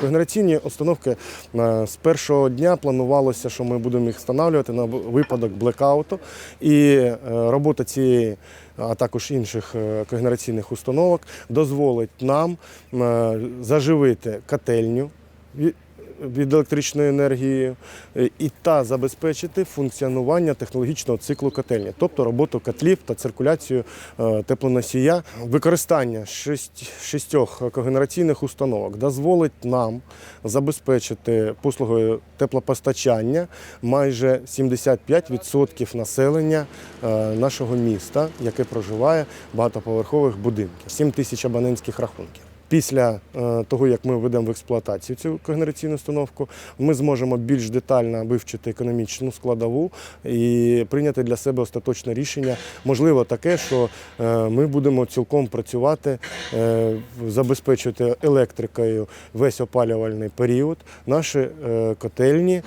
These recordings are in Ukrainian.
Когенераційні установки е, з першого дня планувалося, що ми будемо їх встановлювати на випадок блекауту. І е, робота цієї, а також інших е, когенераційних установок дозволить нам заживити котельню від електричної енергії і та забезпечити функціонування технологічного циклу котельні, тобто роботу котлів та циркуляцію е, теплоносія. Використання шість, шістьох когенераційних установок дозволить нам забезпечити послугою теплопостачання майже 75% населення е, нашого міста, яке проживає в багатоповерхових будинків, 7 тисяч абонентських рахунків. Після е, того, як ми введемо в експлуатацію цю когенераційну установку, ми зможемо більш детально вивчити економічну складову і прийняти для себе остаточне рішення. Можливо, таке, що е, ми будемо цілком працювати, е, забезпечувати електрикою весь опалювальний період, наші котельні.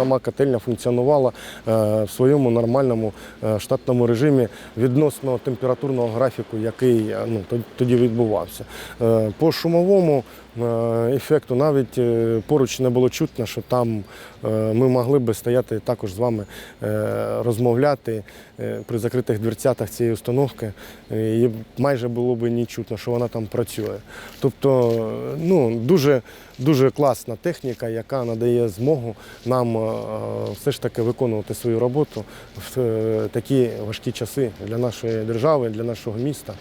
Сама котельня функціонувала е, в своєму нормальному е, штатному режимі відносно температурного графіку, який е, ну, тоді відбувався. По шумовому ефекту навіть поруч не було чутно, що там ми могли би стояти також з вами розмовляти при закритих дверцятах цієї установки. І майже було б не чутно, що вона там працює. Тобто, ну, дуже, дуже класна техніка, яка надає змогу нам все ж таки виконувати свою роботу в е, такі важкі часи для нашої держави, для нашого міста.